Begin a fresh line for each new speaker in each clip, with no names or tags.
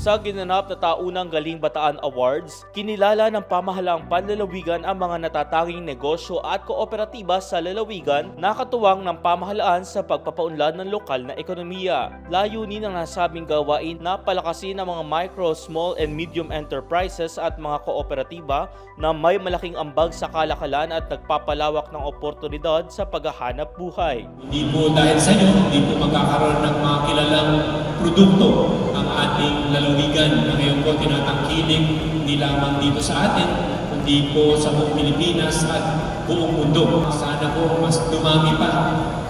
Sa ginanap na taunang Galing Bataan Awards, kinilala ng pamahalaang panlalawigan ang mga natatanging negosyo at kooperatiba sa lalawigan na katuwang ng pamahalaan sa pagpapaunlad ng lokal na ekonomiya. Layunin ng nasabing gawain na palakasin ang mga micro, small and medium enterprises at mga kooperatiba na may malaking ambag sa kalakalan at nagpapalawak ng oportunidad sa paghahanap buhay.
Hindi po dahil sa inyo, hindi po magkakaroon ng mga kilalang produkto ang ating lalawigan na ngayon po tinatangkilik hindi lamang dito sa atin, kundi po sa buong Pilipinas at buong mundo. Sana po mas dumami pa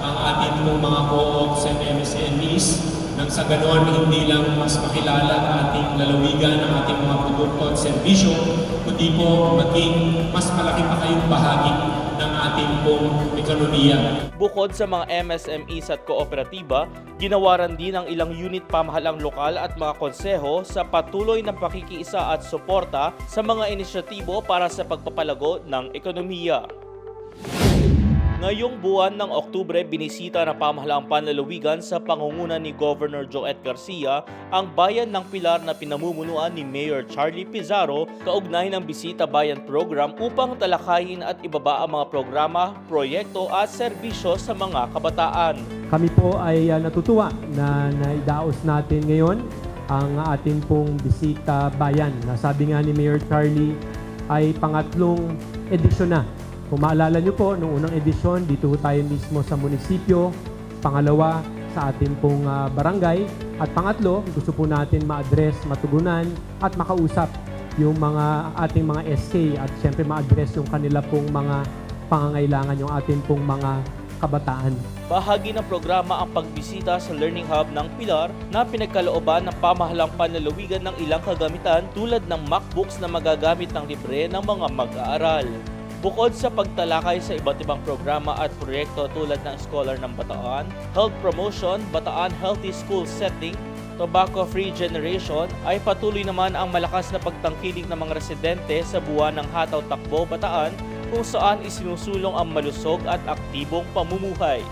ang ating pong mga co-ops and MSMEs nang sa ganoon hindi lang mas makilala ang ating lalawigan, ang ating mga produkto at serbisyo, kundi po maging mas malaki pa kayong bahagi ng ating pong ekonomiya.
Bukod sa mga MSMEs at kooperatiba, ginawaran din ang ilang unit pamahalang lokal at mga konseho sa patuloy ng pakikiisa at suporta sa mga inisyatibo para sa pagpapalago ng ekonomiya. Ngayong buwan ng Oktubre, binisita ng pamahalaang panlalawigan sa pangunguna ni Governor Joet Garcia ang bayan ng Pilar na pinamumunuan ni Mayor Charlie Pizarro kaugnay ng Bisita Bayan Program upang talakayin at ibaba ang mga programa, proyekto at serbisyo sa mga kabataan.
Kami po ay ah, natutuwa na naidaos natin ngayon ang ating pong bisita bayan. Nasabi nga ni Mayor Charlie ay pangatlong edisyon na. Kung maalala niyo po, noong unang edisyon, dito tayo mismo sa munisipyo. Pangalawa, sa ating pong ah, barangay. At pangatlo, gusto po natin ma-address, matugunan at makausap yung mga ating mga SK at siyempre ma-address yung kanila pong mga pangangailangan, yung ating pong mga kabataan.
Bahagi ng programa ang pagbisita sa Learning Hub ng Pilar na pinagkalooban ng pamahalang panlalawigan ng ilang kagamitan tulad ng MacBooks na magagamit ng libre ng mga mag-aaral. Bukod sa pagtalakay sa iba't ibang programa at proyekto tulad ng Scholar ng Bataan, Health Promotion, Bataan Healthy School Setting, Tobacco-Free Generation ay patuloy naman ang malakas na pagtangkilik ng mga residente sa buwan ng Hataw Takbo, Bataan kung saan isinusulong ang malusog at aktibong pamumuhay.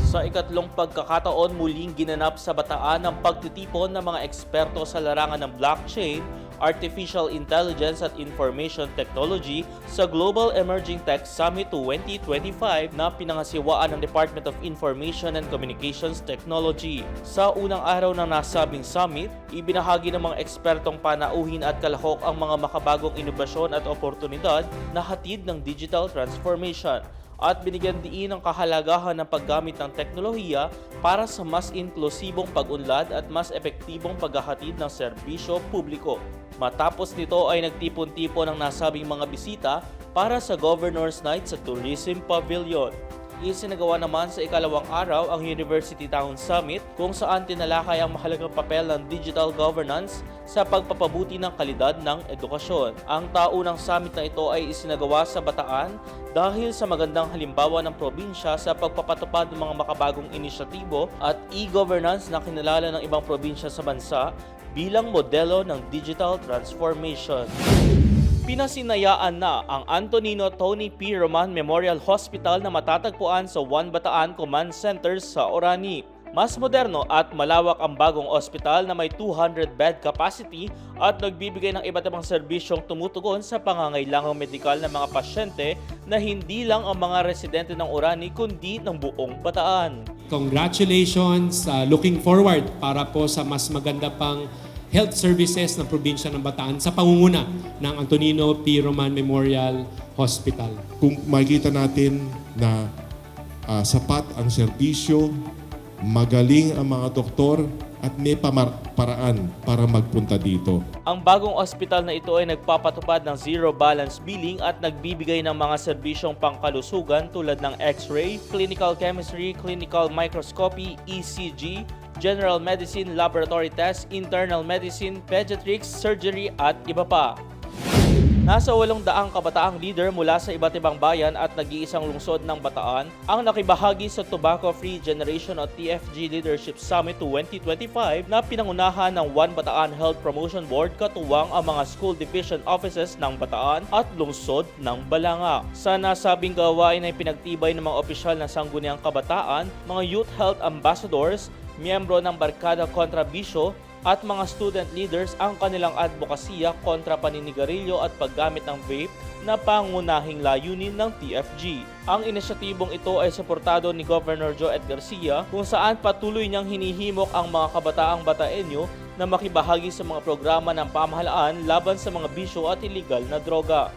Sa ikatlong pagkakataon muling ginanap sa Bataan ang pagtitipon ng mga eksperto sa larangan ng blockchain, artificial intelligence at information technology sa Global Emerging Tech Summit 2025 na pinangasiwaan ng Department of Information and Communications Technology. Sa unang araw ng nasabing summit, ibinahagi ng mga ekspertong panauhin at kalahok ang mga makabagong inobasyon at oportunidad na hatid ng digital transformation at binigyan diin ang kahalagahan ng paggamit ng teknolohiya para sa mas inklusibong pag-unlad at mas epektibong paghahatid ng serbisyo publiko. Matapos nito ay nagtipon-tipon ang nasabing mga bisita para sa Governor's Night sa Tourism Pavilion. Isinagawa naman sa ikalawang araw ang University Town Summit kung saan tinalakay ang mahalagang papel ng digital governance sa pagpapabuti ng kalidad ng edukasyon. Ang taunang summit na ito ay isinagawa sa Bataan dahil sa magandang halimbawa ng probinsya sa pagpapatupad ng mga makabagong inisyatibo at e-governance na kinalala ng ibang probinsya sa bansa bilang modelo ng digital transformation. Pinasinayaan na ang Antonino Tony P. Roman Memorial Hospital na matatagpuan sa One Bataan Command Center sa Orani. Mas moderno at malawak ang bagong ospital na may 200 bed capacity at nagbibigay ng iba't ibang serbisyong tumutugon sa pangangailangang medikal ng mga pasyente na hindi lang ang mga residente ng Orani kundi ng buong Bataan.
Congratulations, uh, looking forward para po sa mas maganda pang health services ng probinsya ng Bataan sa pangunguna ng Antonino P. Roman Memorial Hospital.
kung makikita natin na ah, sapat ang serbisyo, magaling ang mga doktor, at may pamar- paraan para magpunta dito.
Ang bagong ospital na ito ay nagpapatupad ng zero balance billing at nagbibigay ng mga serbisyong pangkalusugan tulad ng x-ray, clinical chemistry, clinical microscopy, ECG, general medicine, laboratory tests, internal medicine, pediatrics, surgery at iba pa. Nasa walong daang kabataang leader mula sa iba't ibang bayan at nag-iisang lungsod ng Bataan ang nakibahagi sa Tobacco Free Generation o TFG Leadership Summit 2025 na pinangunahan ng One Bataan Health Promotion Board katuwang ang mga school division offices ng Bataan at lungsod ng Balanga. Sa nasabing gawain ay pinagtibay ng mga opisyal ng Sangguniang Kabataan, mga youth health ambassadors, miyembro ng Barkada Kontra Bisyo, at mga student leaders ang kanilang advokasya kontra paninigarilyo at paggamit ng vape na pangunahing layunin ng TFG. Ang inisyatibong ito ay suportado ni Governor Joe Ed Garcia kung saan patuloy niyang hinihimok ang mga kabataang Bataenyo na makibahagi sa mga programa ng pamahalaan laban sa mga bisyo at illegal na droga.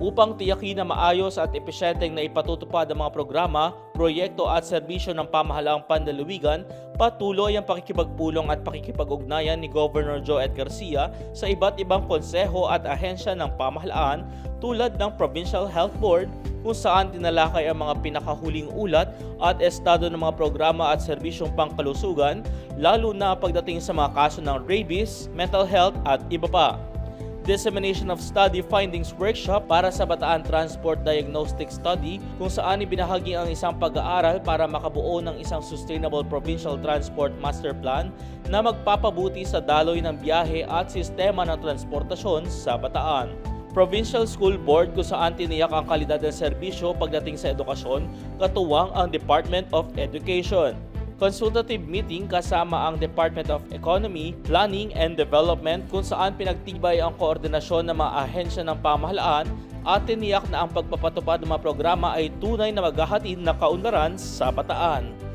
Upang tiyakin na maayos at epesyenteng na ipatutupad ang mga programa, proyekto at serbisyo ng pamahalaang panlalawigan, patuloy ang pakikipagpulong at pakikipag-ugnayan ni Governor Joe Ed Garcia sa iba't ibang konseho at ahensya ng pamahalaan tulad ng Provincial Health Board kung saan tinalakay ang mga pinakahuling ulat at estado ng mga programa at serbisyong pangkalusugan lalo na pagdating sa mga kaso ng rabies, mental health at iba pa. Dissemination of Study Findings Workshop para sa Bataan Transport Diagnostic Study kung saan ibinahagi ang isang pag-aaral para makabuo ng isang Sustainable Provincial Transport Master Plan na magpapabuti sa daloy ng biyahe at sistema ng transportasyon sa Bataan. Provincial School Board kung saan tiniyak ang kalidad ng serbisyo pagdating sa edukasyon, katuwang ang Department of Education consultative meeting kasama ang Department of Economy, Planning and Development kung saan pinagtibay ang koordinasyon ng mga ahensya ng pamahalaan at tiniyak na ang pagpapatupad ng mga programa ay tunay na maghahatid na kaunlaran sa bataan.